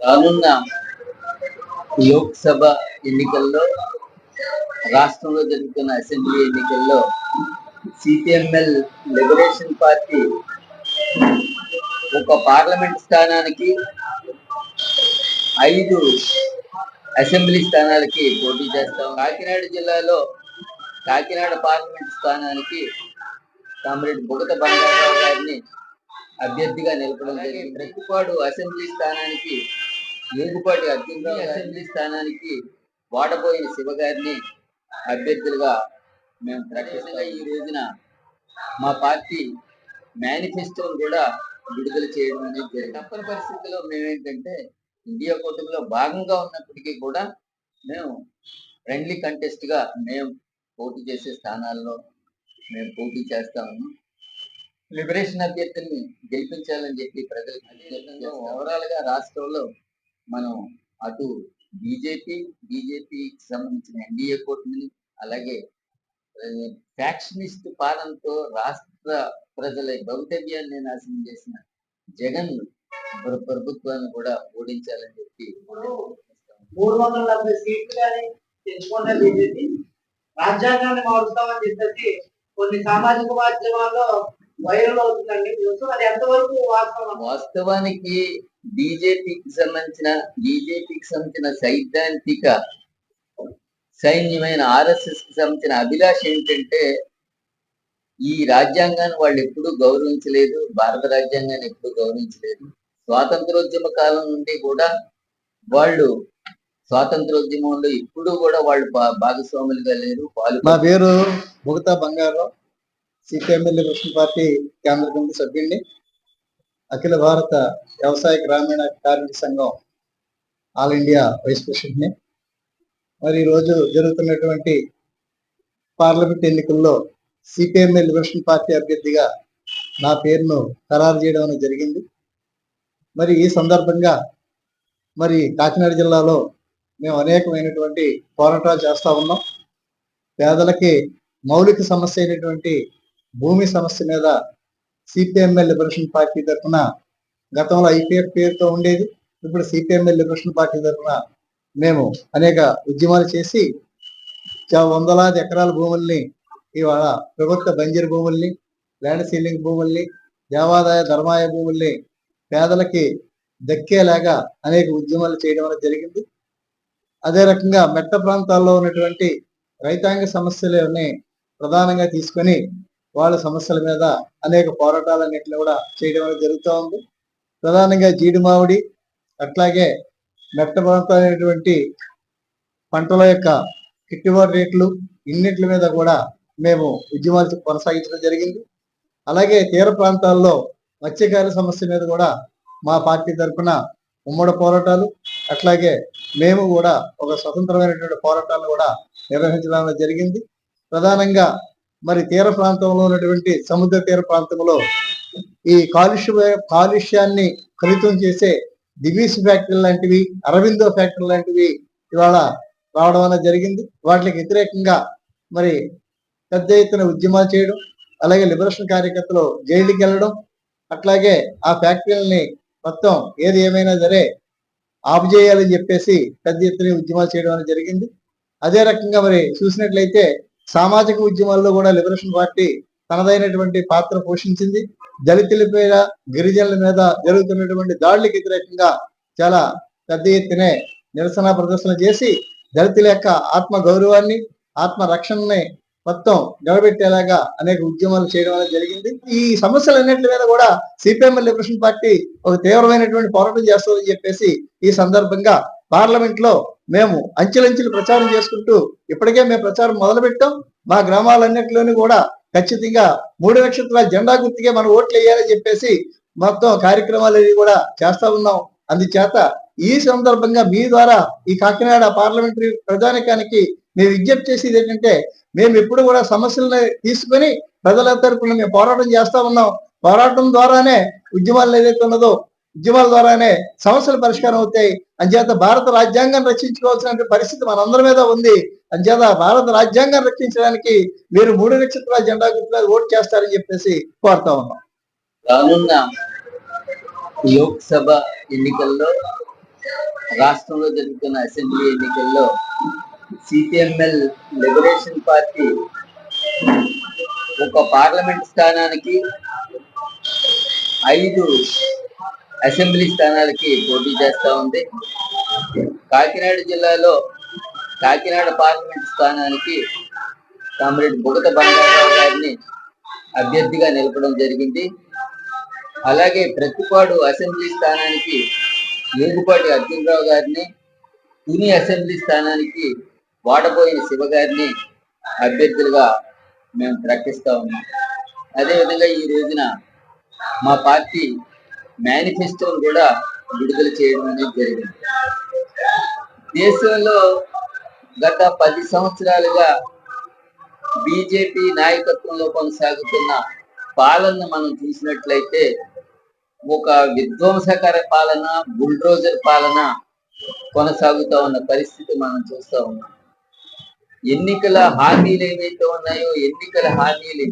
రానున్న లోక్సభ ఎన్నికల్లో రాష్ట్రంలో జరుగుతున్న అసెంబ్లీ ఎన్నికల్లో సిపిఎంఎల్ లిబరేషన్ పార్టీ ఒక పార్లమెంట్ స్థానానికి ఐదు అసెంబ్లీ స్థానాలకి పోటీ చేస్తాం కాకినాడ జిల్లాలో కాకినాడ పార్లమెంట్ స్థానానికి కామ్రేడ్ బుగత బంగారావు గారిని అభ్యర్థిగా నిలపడం జరిగింది. ప్రతిపాడు అసెంబ్లీ స్థానానికి ఏగుపాటి అర్జునరావు అసెంబ్లీ స్థానానికి వాడబోయిన శివ గారిని అభ్యర్థులుగా మేము ప్రకటిస్తాం. ఈ రోజున మా పార్టీ మేనిఫెస్టోను కూడా విడుదల చేయడం అనేది జరిగింది. తప్పని పరిస్థితుల్లో మేమేంటంటే ఇండియా కూటమిలో భాగంగా ఉన్నప్పటికీ కూడా మేము ఫ్రెండ్లీ కంటెస్ట్గా మేము పోటీ చేసే స్థానాల్లో మేము పోటీ చేస్తాము. లిబరేషన్ అభ్యర్థుల్ని గెలిపించాలని చెప్పి ప్రజలకు ఓవరాల్గా రాష్ట్రంలో మనం అటు బీజేపీ బీజేపీకి సంబంధించిన ఎన్డీఏ కూటమిని అలాగే ఫ్యాక్షనిస్ట్ పాలనతో రాష్ట్ర ప్రజల భవితవ్యాన్ని నాశనం చేసిన జగన్ ప్రభుత్వాన్ని కూడా ఓడించాలని చెప్పి మూడు వందల డెబ్బై సీట్లు కానీ తెచ్చుకున్న బీజేపీ రాజ్యాంగాన్ని మారుస్తామని చెప్పేసి కొన్ని సామాజిక మాధ్యమాల్లో వైరల్ అవుతుందండి న్యూస్ అది ఎంతవరకు వాస్తవం? వాస్తవానికి బీజేపీకి సంబంధించిన బీజేపీకి సంబంధించిన సైద్ధాంతిక సైన్యమైన ఆర్ఎస్ఎస్కి సంబంధించిన అభిలాష ఏంటంటే ఈ రాజ్యాంగాన్ని వాళ్ళు ఎప్పుడూ గౌరవించలేదు భారత రాజ్యాంగాన్ని ఎప్పుడూ గౌరవించలేదు. స్వాతంత్రోద్యమ కాలం నుండి కూడా వాళ్ళు స్వాతంత్రోద్యమంలో ఇప్పుడు కూడా వాళ్ళు భాగస్వాములుగా లేరు పాలు నా పేరు Bugata Bangaram. CPIML liberation party కేంద్ర కమిటీ సభ్యుడిని అఖిల భారత వ్యవసాయ గ్రామీణ కార్మిక సంఘం ఆల్ ఇండియా వైస్ ప్రెసిడెంట్ని. మరి ఈరోజు జరుగుతున్నటువంటి పార్లమెంట్ ఎన్నికల్లో సిపిఎంఎల్ లిబరేషన్ పార్టీ అభ్యర్థిగా నా పేరును ఖరారు చేయడం అనేది జరిగింది. మరి ఈ సందర్భంగా మరి కాకినాడ జిల్లాలో మేము అనేకమైనటువంటి పోరాటాలు చేస్తూ ఉన్నాం. పేదలకి మౌలిక సమస్య అయినటువంటి భూమి సమస్య మీద సిపిఎంఎల్ లిబరేషన్ పార్టీ తరఫున గతంలో ఐపీఎఫ్ పేరుతో ఉండేది. ఇప్పుడు సిపిఎంఎల్ లిబరేషన్ పార్టీ తరఫున మేము అనేక ఉద్యమాలు చేసి వందలాది ఎకరాల భూముల్ని ఇవాళ ప్రభుత్వ బంజరు భూముల్ని ల్యాండ్ సీలింగ్ భూముల్ని దేవాదాయ ధర్మాయ భూముల్ని పేదలకి దక్కేలాగా అనేక ఉద్యమాలు చేయడం అనేది జరిగింది. అదే రకంగా మెట్ట ప్రాంతాల్లో ఉన్నటువంటి రైతాంగ సమస్యలని ప్రధానంగా తీసుకొని వాళ్ళ సమస్యల మీద అనేక పోరాటాలన్నింటినీ కూడా చేయడం అనేది జరుగుతూ ఉంది. ప్రధానంగా జీడి మామిడి అట్లాగే మెట్ట ప్రాంతమైనటువంటి పంటల యొక్క గిట్టుబాటు రేట్లు ఇన్నింటి మీద కూడా మేము ఉద్యమాలు కొనసాగించడం జరిగింది. అలాగే తీర ప్రాంతాల్లో మత్స్యకారుల సమస్య మీద కూడా మా పార్టీ తరఫున ఉమ్మడి పోరాటాలు అట్లాగే మేము కూడా ఒక స్వతంత్రమైనటువంటి పోరాటాలు కూడా నిర్వహించడం జరిగింది. ప్రధానంగా మరి తీర ప్రాంతంలో ఉన్నటువంటి సముద్ర తీర ప్రాంతంలో ఈ కాలుష్య కాలుష్యాన్ని కలుతం చేసే దివీస్ ఫ్యాక్టరీ లాంటివి అరవిందో ఫ్యాక్టరీ లాంటివి ఇవాళ రావడం అనేది జరిగింది. వాటికి వ్యతిరేకంగా మరి పెద్ద ఎత్తున ఉద్యమాలు చేయడం అలాగే లిబరేషన్ కార్యకర్తలు జైలుకి వెళ్ళడం అట్లాగే ఆ ఫ్యాక్టరీలని మొత్తం ఏది ఏమైనా సరే ఆపు చేయాలని చెప్పేసి పెద్ద ఎత్తున ఉద్యమాలు చేయడం అనేది జరిగింది. అదే రకంగా మరి చూసినట్లయితే సామాజిక ఉద్యమాల్లో కూడా లిబరేషన్ పార్టీ తనదైనటువంటి పాత్ర పోషించింది. దళితుల మీద గిరిజనుల మీద జరుగుతున్నటువంటి దాడులకు వ్యతిరేకంగా చాలా పెద్ద ఎత్తునే నిరసన ప్రదర్శన చేసి దళితుల యొక్క ఆత్మ గౌరవాన్ని ఆత్మ రక్షణని మొత్తం నిలబెట్టేలాగా అనేక ఉద్యమాలు చేయడం అనేది జరిగింది. ఈ సమస్యలన్నింటి మీద కూడా సిపిఎం లిబరేషన్ పార్టీ ఒక తీవ్రమైనటువంటి పోరాటం చేస్తుందని చెప్పేసి ఈ సందర్భంగా పార్లమెంట్లో మేము అంచెలంచెలు ప్రచారం చేసుకుంటూ ఇప్పటికే మేము ప్రచారం మొదలుపెట్టాం. మా గ్రామాలన్నింటిలోనూ కూడా ఖచ్చితంగా మూడు నక్షత్రాల జెండా గుర్తుకే మనం ఓట్లు వేయాలని చెప్పేసి మొత్తం కార్యక్రమాలు కూడా చేస్తా ఉన్నాం. అందుచేత ఈ సందర్భంగా మీ ద్వారా ఈ కాకినాడ పార్లమెంటరీ ప్రజానికానికి మేము విజ్ఞప్తి చేసేది ఏంటంటే మేము ఎప్పుడు కూడా సమస్యలను తీసుకొని ప్రజల తరపున మేము పోరాటం చేస్తా ఉన్నాం. పోరాటం ద్వారానే ఉద్యమాలు ఏదైతే ఉన్నదో ఉద్యమాల ద్వారానే సమస్యలు పరిష్కారం అవుతాయి. అంచేత భారత రాజ్యాంగం రక్షించుకోవాల్సిన పరిస్థితి మనందరి మీద ఉంది. అంచేత భారత రాజ్యాంగం రక్షించడానికి మీరు మూడు నక్షత్రాల జెండా గుర్తుగా ఓటు చేస్తారని చెప్పేసి కోరుతా ఉన్నాం. రానున్న లోక్సభ ఎన్నికల్లో రాష్ట్రంలో జరుగుతున్న అసెంబ్లీ ఎన్నికల్లో సిపిఎంఎల్ లిబరేషన్ పార్టీ ఒక పార్లమెంట్ స్థానానికి ఐదు అసెంబ్లీ స్థానాలకి పోటీ చేస్తూ ఉంది. కాకినాడ జిల్లాలో కాకినాడ పార్లమెంట్ స్థానానికి కామ్రేడ్ బుగత బంగారావు గారిని అభ్యర్థిగా నిలపడం జరిగింది. అలాగే ప్రతిపాడు అసెంబ్లీ స్థానానికి ఏగుపాటి అర్జునరావు గారిని తుని అసెంబ్లీ స్థానానికి వాడబోయిన శివ గారిని అభ్యర్థులుగా మేము ప్రకటిస్తా ఉన్నాం. అదేవిధంగా ఈ రోజున మా పార్టీ మేనిఫెస్టోను కూడా విడుదల చేయడం అనేది జరిగింది. దేశంలో గత పది సంవత్సరాలుగా బీజేపీ నాయకత్వంలో కొనసాగుతున్న పాలనను మనం చూసినట్లయితే ఒక విధ్వంసకర పాలన బుల్డ్రోజర్ పాలన కొనసాగుతూ ఉన్న పరిస్థితి మనం చూస్తూ ఉన్నాం. ఎన్నికల హామీలు ఏవైతే ఉన్నాయో ఎన్నికల హామీలు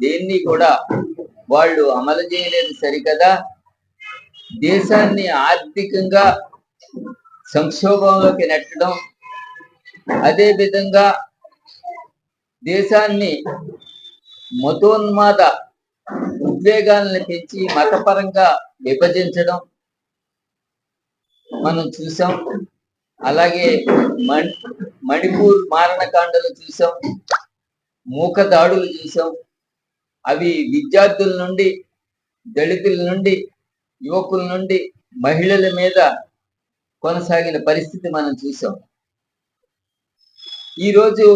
దేన్ని కూడా వాళ్ళు అమలు చేయలేదు సరికదా దేశాన్ని ఆర్థికంగా సంక్షోభంలోకి నెట్టడం అదే విధంగా దేశాన్ని మతోన్మాద ఉద్వేగాలను పెంచి మతపరంగా విభజించడం మనం చూసాం. అలాగే మణి మణిపూర్ మారణకాండలు చూసాం. మూక దాడులు చూసాం. అవి విద్యార్థుల నుండి దళితుల నుండి యువకుల నుండి మహిళల మీద కొనసాగిన పరిస్థితి మనం చూసాం. ఈరోజు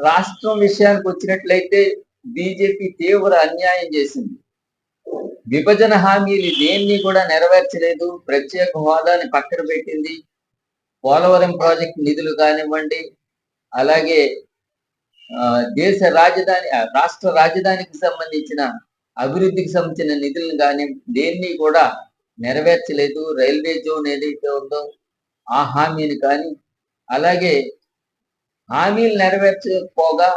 రాష్ట్రం విషయానికి వచ్చినట్లయితే బీజేపీ తీవ్ర అన్యాయం చేసింది. విభజన హామీలు దేన్ని కూడా నెరవేర్చలేదు. ప్రత్యేక హోదాని పక్కన పెట్టింది. పోలవరం ప్రాజెక్ట్ నిధులు కానివ్వండి అలాగే దేశ రాజధాని రాష్ట్ర రాజధానికి సంబంధించిన అభివృద్ధికి సంబంధించిన నిధులను కానీ దేన్ని కూడా నెరవేర్చలేదు. రైల్వే జోన్ ఏదైతే ఉందో ఆ హామీని కానీ అలాగే హామీలు నెరవేర్చకపోగా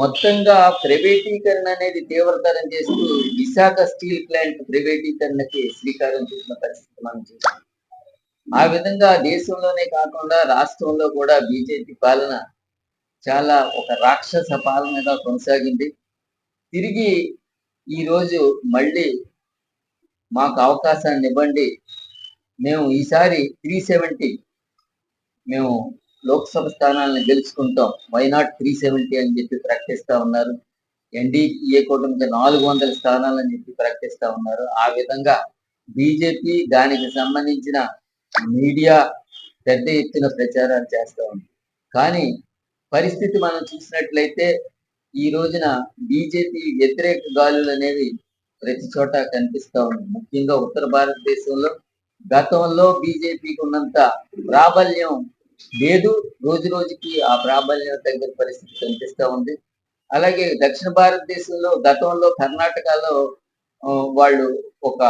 మొత్తంగా ప్రైవేటీకరణ అనేది తీవ్రతరం చేస్తూ విశాఖ స్టీల్ ప్లాంట్ ప్రైవేటీకరణకి శ్రీకారం చుట్టిన పరిస్థితి మనం చూసాం. ఆ విధంగా దేశంలోనే కాకుండా రాష్ట్రంలో కూడా బీజేపీ పాలన చాలా ఒక రాక్షస పాలనగా కొనసాగింది. తిరిగి ఈరోజు మళ్ళీ మాకు అవకాశాన్ని ఇవ్వండి. మేము ఈసారి త్రీ సెవెంటీ మేము లోక్సభ స్థానాలను గెలుచుకుంటాం. వైనాట్ త్రీ సెవెంటీ అని చెప్పి ప్రకటిస్తూ ఉన్నారు. ఎన్డీఏ కూటమికి నాలుగు వందల స్థానాలని చెప్పి ప్రకటిస్తూ ఉన్నారు. ఆ విధంగా బీజేపీ దానికి సంబంధించిన మీడియా పెద్ద ఎత్తున ప్రచారాలు చేస్తూ ఉంది. కానీ పరిస్థితి మనం చూసినట్లయితే ఈ రోజున బీజేపీ వ్యతిరేక గాలులు అనేవి ప్రతి చోట కనిపిస్తా ఉంది ముఖ్యంగా ఉత్తర భారతదేశంలో గతంలో బీజేపీకి ఉన్నంత ప్రాబల్యం లేదు. రోజు రోజుకి ఆ ప్రాబల్యం తగ్గిన పరిస్థితి కనిపిస్తా ఉంది. అలాగే దక్షిణ భారతదేశంలో గతంలో కర్ణాటకలో వాళ్ళు ఒక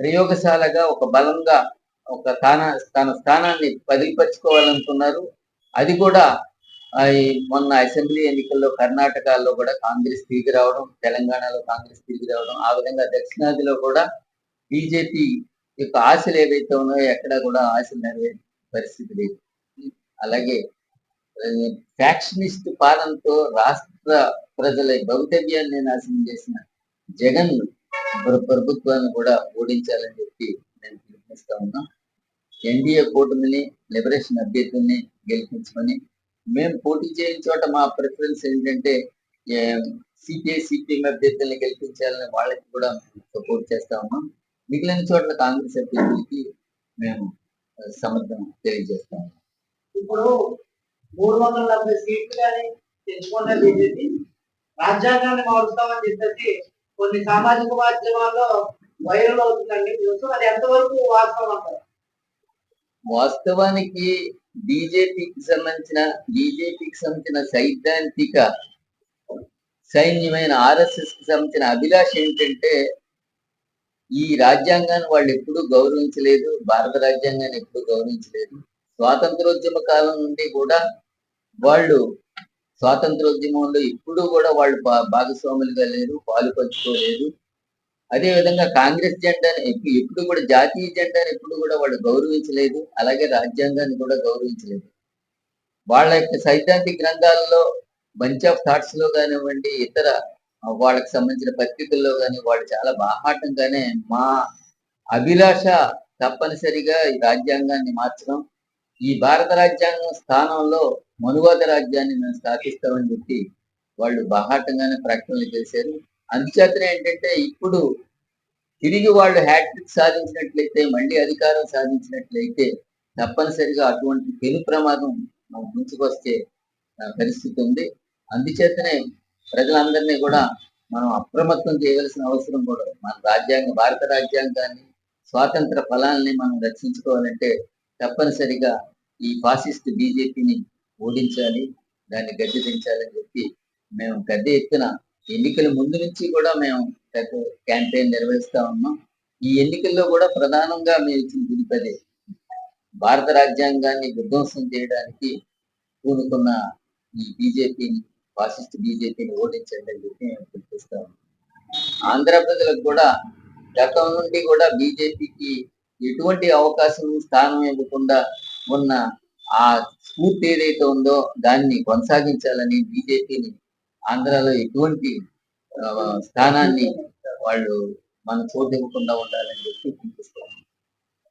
ప్రయోగశాలగా ఒక బలంగా ఒక స్థాన తన స్థానాన్ని పదిలిపరుచుకోవాలనుకున్నారు అది కూడా మొన్న అసెంబ్లీ ఎన్నికల్లో కర్ణాటకలో కూడా కాంగ్రెస్ తిరిగి రావడం తెలంగాణలో కాంగ్రెస్ తిరిగి రావడం ఆ విధంగా దక్షిణాదిలో కూడా బీజేపీ యొక్క ఆశలు ఏవైతే ఉన్నాయో ఎక్కడ కూడా ఆశలు నెరవేరే పరిస్థితి లేదు. అలాగే ఫ్యాక్షనిస్ట్ పాలనతో రాష్ట్ర ప్రజల భవితవ్యాన్ని నాశనం చేసిన జగన్ ప్రభుత్వాన్ని కూడా ఓడించాలని చెప్పి నేను పిలుపునిస్తా ఉన్నా. ఎన్డీఏ కూటమిని లిబరేషన్ అభ్యర్థుల్ని గెలిపించుకొని మేము పోటీ చేయని చోట మా ప్రిఫరెన్స్ ఏంటంటే సిపిఐ సిపిఎం అభ్యర్థుల్ని గెలిపించాలని వాళ్ళకి కూడా సపోర్ట్ చేస్తా ఉన్నాం. మిగిలిన చోట్ల కాంగ్రెస్ అభ్యర్థులకి మేము సమర్థం తెలియజేస్తాము తెలియజేస్తా ఉన్నాం. ఇప్పుడు మూడు వందల డెబ్బై సీట్లు కానీ తెచ్చుకున్న బీజేపీ రాజ్యాంగాన్ని మారుస్తామని చెప్పేసి కొన్ని సామాజిక మాధ్యమాల్లో వైరల్ అవుతుందండి. అది ఎంతవరకు వాస్తవం అంటారు? వాస్తవానికి బీజేపీకి సంబంధించిన బీజేపీకి సంబంధించిన సైద్ధాంతిక సైన్యమైన ఆర్ఎస్ఎస్కి సంబంధించిన అభిలాష ఏంటంటే ఈ రాజ్యాంగాన్ని వాళ్ళు ఎప్పుడూ గౌరవించలేదు భారత రాజ్యాంగాన్ని ఎప్పుడూ గౌరవించలేదు. స్వాతంత్రోద్యమ కాలం నుండి కూడా వాళ్ళు స్వాతంత్రోద్యమంలో ఎప్పుడూ కూడా వాళ్ళు భా- భాగస్వాములుగా లేరు పాలు పంచుకోలేదు. అదే విధంగా కాంగ్రెస్ జెండాని ఎప్పుడు కూడా జాతీయ జెండాని ఎప్పుడు కూడా వాళ్ళు గౌరవించలేదు అలాగే రాజ్యాంగాన్ని కూడా గౌరవించలేదు. వాళ్ళ యొక్క సైద్ధాంతిక గ్రంథాలలో బంచ్ ఆఫ్ థాట్స్లో కానివ్వండి ఇతర వాళ్ళకి సంబంధించిన పత్రికల్లో కానీ వాళ్ళు చాలా బాహాటంగానే మా అభిలాష తప్పనిసరిగా ఈ రాజ్యాంగాన్ని మార్చడం ఈ భారత రాజ్యాంగం స్థానంలో మనువాద రాజ్యాన్ని మేము స్థాపిస్తామని చెప్పి వాళ్ళు బాహాటంగానే ప్రకటనలు చేశారు. అందుచేతనే ఏంటంటే ఇప్పుడు తిరిగి వాళ్ళు హ్యాట్రిక్ సాధించినట్లయితే మళ్ళీ అధికారం సాధించినట్లయితే తప్పనిసరిగా అటువంటి పెను ప్రమాదం మన ముంచుకొస్తే పరిస్థితి ఉంది. అందుచేతనే ప్రజలందరినీ కూడా మనం అప్రమత్తం చేయవలసిన అవసరం కూడా మన రాజ్యాంగ భారత రాజ్యాంగాన్ని స్వాతంత్ర ఫలాల్ని మనం రక్షించుకోవాలంటే తప్పనిసరిగా ఈ ఫాసిస్ట్ బీజేపీని ఓడించాలి దాన్ని గద్దె దించాలని చెప్పి మేము పెద్ద ఎత్తున ఎన్నికల ముందు నుంచి కూడా మేము క్యాంపెయిన్ నిర్వహిస్తా ఉన్నాం. ఈ ఎన్నికల్లో కూడా ప్రధానంగా మీరు ఇచ్చిన పిలుపదే భారత రాజ్యాంగాన్ని విధ్వంసం చేయడానికి పూనుకున్న ఈ బీజేపీని ఫాసిస్ట్ బీజేపీని ఓడించండి అని చెప్పి మేము పిలిపిస్తాం ఆంధ్ర ప్రజలకు కూడా గతం నుండి కూడా బీజేపీకి ఎటువంటి అవకాశం స్థానం ఇవ్వకుండా ఉన్న ఆ స్ఫూర్తి ఏదైతే ఉందో దాన్ని కొనసాగించాలని బీజేపీని ఆంధ్రాలో ఎటువంటి ఆ, స్థానాన్ని వాళ్ళు మనం చోటు ఇవ్వకుండా ఉండాలని చెప్పి